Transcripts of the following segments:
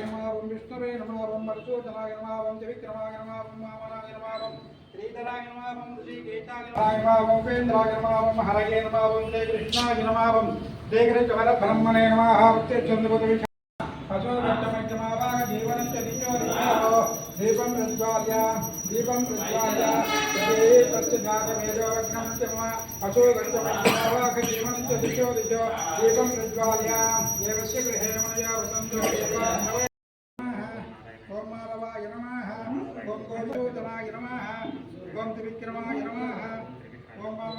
నమావం విష్ణువే నమావం మరుసూదనాయ నమావం త్రివిక్రమాయ నమావం వామనాయ నమావం శ్రీధరాయ నమావం శ్రీకేతాయ నమావం ఉపేంద్రాయ నమావం హరయే నమావం శ్రీ కృష్ణాయ నమావం కృష్ణ బ్రహ్మణే దీపం ప్రజ్వాల్య దీపం ప్రజ్వాల్య తస్య జాతమేజో వగ్నం చ మమ అశోకమావాగ జీవనం చ దిశో దిశో దీపం ప్రజ్వాల్య దేవస్య గృహే మనయా వసంతో ఓం మాధవాయ నమః ఓం గోచోదనాయ నమః ఓం త్రివిక్రమాయ నమః ఓం మామ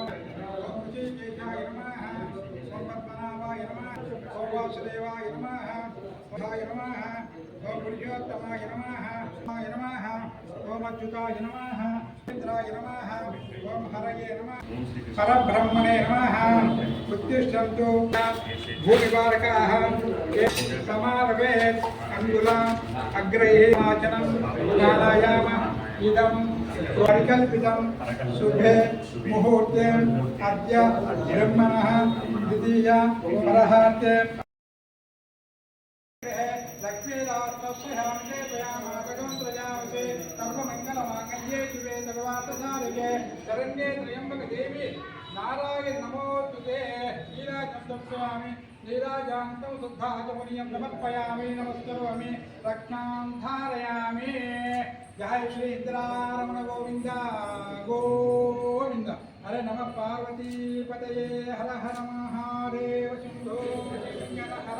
ఓం ఋషికేశాయ నమః ఓం పద్మనాభాయ నమః ఓం వాసుదేవాయ నమః ఓంహాయ నమః ఓం పురుషోత్తమాయ నమః ఓమాయ నమః ఓం అచ్యుతాయ నమః ఇంద్రాయ నమః ఓం హరయే నమః శరణ్యే త్రయంబక దేవి. నారాయణ నమోస్తుతే నీరాజం స్వామి నీరాజాంతం శుద్ధాచమునియం సమర్పయామి నమస్కరోమి రక్షాం ధారయామి. జయ శ్రీ ఇంద్రారమణ గోవింద గోవింద. హర నమ పార్వతీపతయే. హర హర మహాదేవ సింధో శంకర హర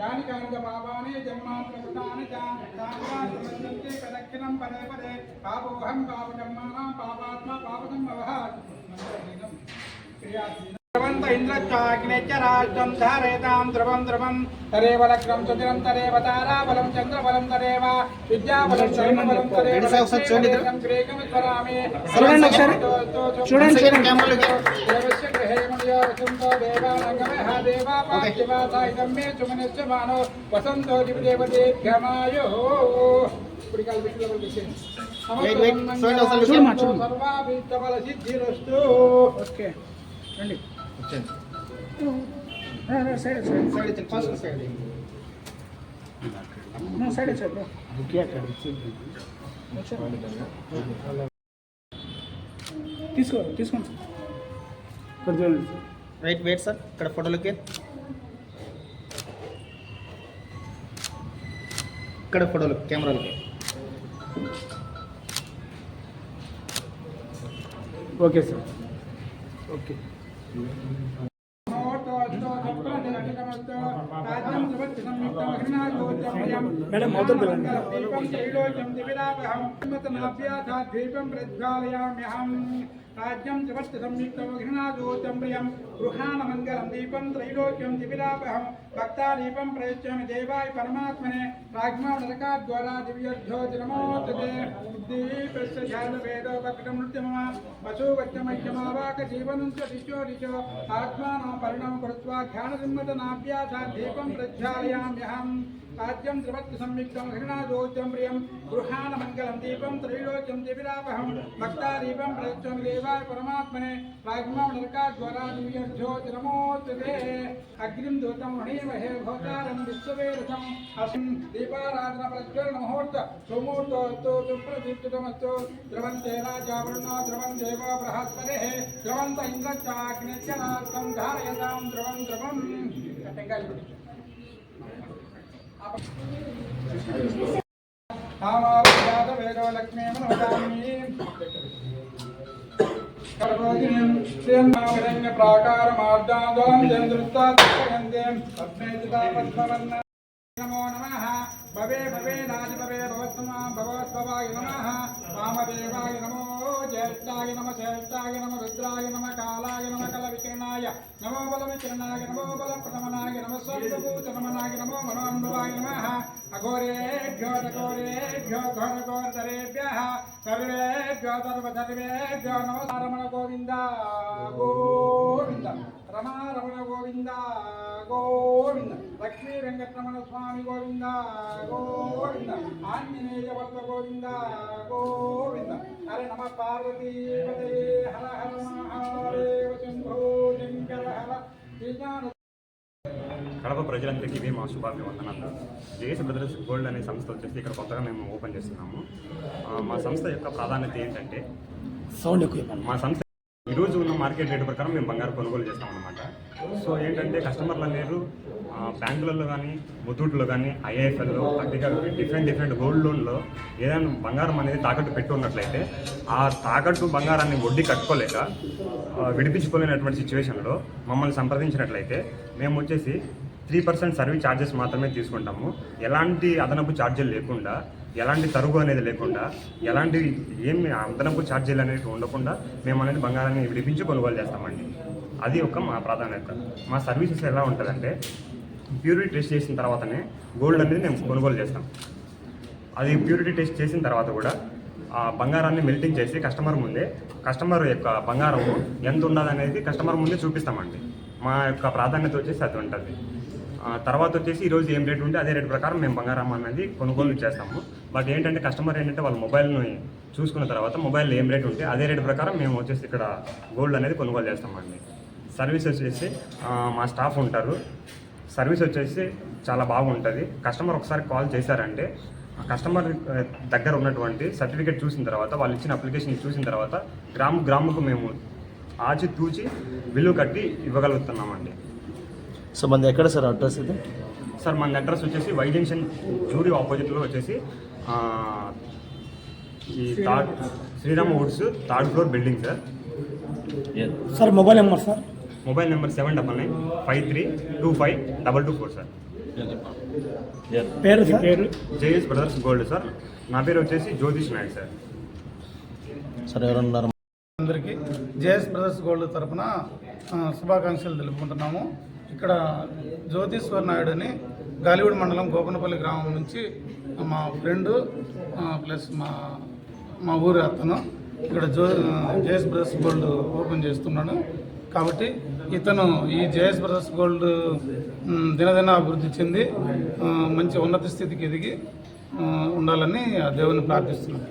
యాని బాబానే జన్మాత్మ జన్మాత్మకృతాని చాంద్రాంతే पापीनं पदे पदे पापोऽहं पापकर्माणां पापात्मा पापसम्भवः। क्रियाशीलम् రాజ్యం ధారయతాం ధ్రువం ధ్రువం తరేవ లగ్నం సుదిరం తరేవ తారాబలం చంద్రబలం తరేవ విద్యాబలం శైనబలం తరేవ చూడండి చూడండి దేవస్య గృహే మనయో వసంతో దేవానంగమః దేవాపాద్యవాసాయుధం మే సుమనస్య మానో వసంతో దివదేవతేభ్యమాయో ఇప్పుడు కాలు పెట్టి లోపలికి వచ్చేయండి. Wait, wait. చూడండి ఒకసారి సమస్తం చూడమ్మా, చూడండి. సర్వాభీష్టఫల సిద్ధిరస్తు ఓకే రండి వచ్చేయండి సైడ్ సైడ్ సైడ్ ఇచ్చి ఫస్ట్ సైడ్. సైడ్ సైడ్ తీసుకో తీసుకోండి సార్. రైట్ వెయిట్ సార్ ఇక్కడ ఫోటోలకి ఇక్కడ ఫోటోలు కెమెరాలకి ఓకే సార్. ఓకే मैडम उधर दीपम शैलोचम दिविलापहम मत नाभ्याथा दीपम प्रज्वालयाम्यहम् త్రివర్తి సంయుక్తం ఘృణాదూతం ప్రియం గృహాణమంగళం దీపం త్రైలోక్యం దివిలాపహం భక్తాదీపం ప్రయచ్చామి దేవాయ పరమాత్మనే రాజ్మా నరకాద్వారా దివ్యోజ్యోతిరమోచతే దీపస్య ధ్యానవేదోపకటం నృత్యమమ పశువచ్చమయ్యమావాక జీవనం చ దిశో దిశో ఆత్మానం పరిణం కృత్వా ధ్యానసిమ్మతనాభ్యాసా काद्यं द्रवत् प्रियम गृहान प्रियं दीपम दीपं त्रैलोक्यं भक्ता दीपम प्रयच्छं देवाय परमात्मने वाग्मा नरका द्वारा दुर्यज्यो जनमोत दे प्राज्ञां नरकाद्वरादिभ्यो नमोस्तुते अग्निं दूतं वणीमहे भवतारं विश्ववेरथम् अस्मिन् दीपाराधनप्रज्वलनमुहूर्त सुमुहूर्तोऽस्तु सुप्रदीप्तमस्तु द्रवन्ते राजा वरुणो द्रवन् देव बृहस्पतिः द्रवन्त इन्द्रश्चाग्निश्च नार्थं द्रवन द्रवं द्रवं टेङ्गालि ద్రవం టెంకాయలు పెట్టు. కామావృజాత వేదో లక్ష్మీ మనోదామి కర్మోజినిం నమో నమః భవే భవే నాది భవే భవత్మా భగవద్భవాయ నమ వామదేవాయ జ్యేష్ఠాయ నమ జ్యేష్ఠాయ నమ రుద్రాయ నమ కాలాయ నమ కల వికిరణాయ నమో బల వికిరణాయ నమో బల ప్రథమనాయ నమ స్వర్గభూత నమనాయ నమో మనోన్భవాయ నమ. అఘోరేభ్యో ఘోరేభ్యో ఘోర ఘోరతరేభ్యః సర్వేభ్యో సర్వ సర్వేభ్యో నమస్కారమణ గోవింద గోవింద. రమారమణ గోవింద గోవింద. లక్ష్మీ వెంకటరమణ స్వామి గోవింద గోవింద. ఆంజనేయ వర్త గోవింద గోవింద. హరే నమ పార్వతీ హర హర మహాదేవ శంభో శంకర హర శ్రీజాన కడప ప్రజలందరికీ ఇవే మా శుభాభివందనాలు. జేఎస్ బ్రదర్స్ గోల్డ్ అనే సంస్థ వచ్చేసి ఇక్కడ కొత్తగా మేము ఓపెన్ చేస్తున్నాము. మా సంస్థ యొక్క ప్రాధాన్యత ఏంటంటే సౌండ్. మా సంస్థ ఈరోజు ఉన్న మార్కెట్ రేటు ప్రకారం మేము బంగారు కొనుగోలు చేస్తాం అన్నమాట సో ఏంటంటే కస్టమర్లు అనేరు బ్యాంకులలో కానీ ముత్తూట్లో కానీ ఐఐఎఫ్ఎల్లో అట్టిగా డిఫరెంట్ డిఫరెంట్ గోల్డ్ లోన్లో ఏదైనా బంగారం అనేది తాకట్టు పెట్టుకున్నట్లయితే ఆ తాకట్టు బంగారాన్ని వడ్డీ కట్టుకోలేక విడిపించుకోలేనటువంటి సిచ్యువేషన్లో మమ్మల్ని సంప్రదించినట్లయితే మేము వచ్చేసి త్రీ పర్సెంట్ సర్వీస్ ఛార్జెస్ మాత్రమే తీసుకుంటాము. ఎలాంటి అదనపు ఛార్జీలు లేకుండా ఎలాంటి తరుగు అనేది లేకుండా ఎలాంటి ఏమి అదనపు ఛార్జీలు అనేవి ఉండకుండా మేము అనేది బంగారాన్ని విడిపించి కొనుగోలు చేస్తామండి. అది ఒక మా ప్రాధాన్యత. మా సర్వీసెస్ ఎలా ఉంటుందంటే ప్యూరిటీ టెస్ట్ చేసిన తర్వాతనే గోల్డ్ అనేది మేము కొనుగోలు చేస్తాం. అది ప్యూరిటీ టెస్ట్ చేసిన తర్వాత కూడా ఆ బంగారాన్ని మెల్టింగ్ చేసి కస్టమర్ ముందే కస్టమర్ యొక్క బంగారం ఎంత ఉన్నదనేది కస్టమర్ ముందే చూపిస్తామండి. మా యొక్క ప్రాధాన్యత వచ్చేసి అది ఉంటుంది. తర్వాత వచ్చేసి ఈరోజు ఏం రేట్ ఉంటే అదే రేట్ ప్రకారం మేము బంగారం అనేది కొనుగోలు చేస్తాము. బట్ ఏంటంటే కస్టమర్ ఏంటంటే వాళ్ళ మొబైల్ని చూసుకున్న తర్వాత మొబైల్ ఏం రేట్ ఉంటే అదే రేట్ ప్రకారం మేము వచ్చేసి ఇక్కడ గోల్డ్ అనేది కొనుగోలు చేస్తామండి. సర్వీస్ వచ్చేసి మా స్టాఫ్ ఉంటారు. సర్వీస్ వచ్చేసి చాలా బాగుంటుంది. కస్టమర్ ఒకసారి కాల్ చేశారంటే కస్టమర్ దగ్గర ఉన్నటువంటి సర్టిఫికేట్ చూసిన తర్వాత వాళ్ళు ఇచ్చిన అప్లికేషన్ చూసిన తర్వాత గ్రామ గ్రాముకు మేము ఆచి తూచి బిల్లు కట్టి ఇవ్వగలుగుతున్నామండి. సో మనది ఎక్కడ సార్ అడ్రస్ ఇది? సార్ మన అడ్రస్ వచ్చేసి వై జంక్షన్ జూడి ఆపోజిట్లో వచ్చేసి ఆ, ఈ third Srirama woods third floor building sir. Sir mobile number sir? Mobile number seven double nine five three two five double two four sir. పేరు సార్? పేరు? JS brothers gold sir. నా పేరు వచ్చేసి జ్యోతిష్ నాయక్ సార్. సార్ ఎవరున్నారు? అందరికీ జేఎస్ బ్రదర్స్ గోల్డ్ తరపున ఆ, శుభాకాంక్షలు తెలుపుకుంటున్నాము. ఇక్కడ జ్యోతిశ్వర్ నాయుడు అని మండలం గోపనపల్లి గ్రామం నుంచి మా ఫ్రెండు ప్లస్ మా మా ఊరి అతను ఇక్కడ జో జేఎస్ బ్రదర్స్ గోల్డ్ ఓపెన్ చేస్తున్నాడు. కాబట్టి ఇతను ఈ జేఎస్ బ్రదర్స్ గోల్డ్ దినదిన అభివృద్ధి చెంది మంచి ఉన్నత స్థితికి ఎదిగి ఉండాలని ఆ దేవుని ప్రార్థిస్తున్నాను